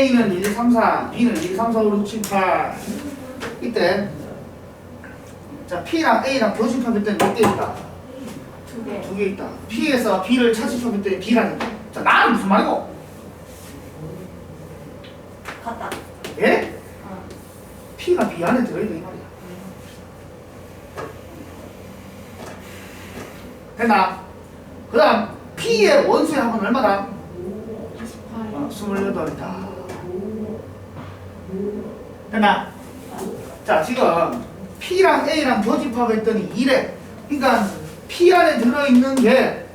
A는 1, 2, 3, 4, B는 1, 2, 3, 4, 5, 6, 7, 8 이때 자 P랑 A랑 교집합했더니 몇개 있다? 두 개. 두 개 있다 P에서 B를 차집합했더니 B라는 거. 자 나는 무슨 말이고? 같다. 예? 어. P가 B 안에 들어있다 이 말이야 됐나? 그 다음 P의 원수의 합은 얼마다? 28. 어, 28이다. 됐나? 자, 지금 P랑 A랑 교집합했더니 2래. 그러니까 P 안에 들어있는 게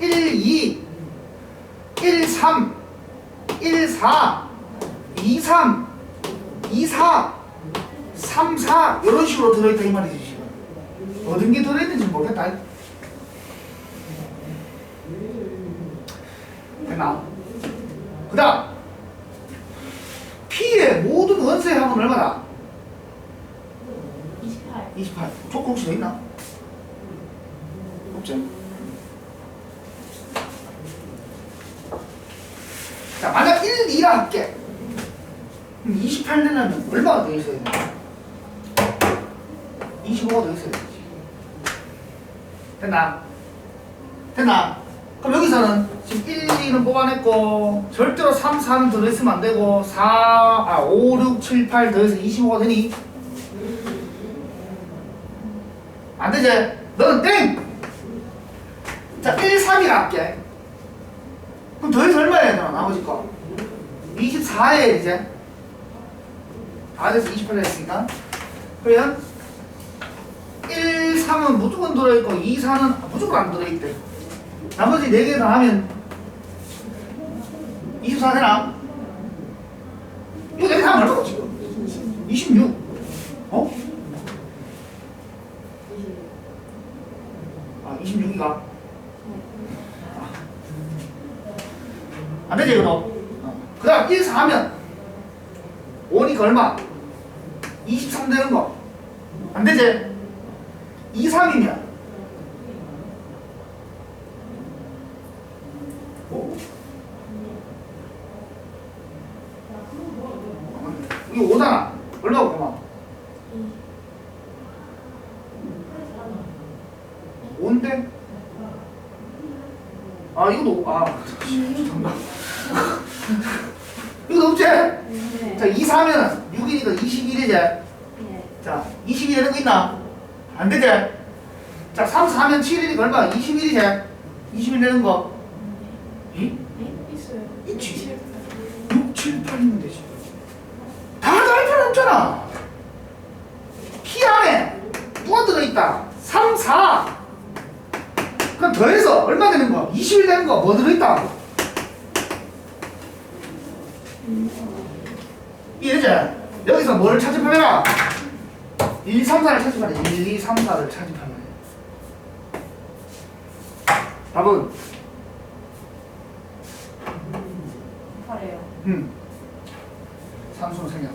1, 2, 1, 3, 1, 4, 2, 3, 2, 4, 3, 4 이런 식으로 들어있다 이 말이지 지금. 어떤 게 들어있는지 모르겠다. 됐나? 그 다음 P의 원소의 합은 얼마다? 28. 28 조건 혹시 돼 있나? 없지? 자 만약 1, 2라 할게 그럼 28 되려면 얼마가 더 있어야 돼? 25가 더 있어야 되지 됐나? 됐나? 그럼 여기서는 지금 1, 2는 뽑아냈고 절대로 3, 4는 들어있으면 안 되고 4, 아 5, 6, 7, 8 더해서 25가 되니? 안 되지? 너는 땡! 자 1, 3이라 할게 그럼 더해서 얼마 해야 되나 나머지 거 24에 이제 다 돼서 28 했으니까 그러면 1, 3은 무조건 들어있고 2, 4는 무조건 안 들어있대 나머지 4개 다 하면 24 되나? 이거 4개 다 얼마고 지금? 26 어? 아 26이가 안 되지 이거 너? 그 다음 1, 4 하면 5니까 얼마? 23 되는 거. 안 되지? 2, 3이면 오. 이게 5잖아. 얼마고 그만? 5인데? 아 이거도 아 정답. 이거 없지? 네. 자 2, 4면 6이니까 21이지? 예. 자, 22 되는 거 있나? 안 되지? 자, 3, 4면 7이니까 얼마? 21이지? 21 되는 거. 이? 예? 있어요. 있지. 6, 7, 8이면 되지. 없잖아. P 안에 누가 들어있다? 3, 4. 그럼 더해서 얼마 되는 거? 21 되는 거 뭐 들어있다? 이해되지? 여기서 뭘 찾으면 1, 2, 3, 4를 찾으면 1, 2, 3, 4를 찾으면 답은 8이에요. 음. 산수는 생략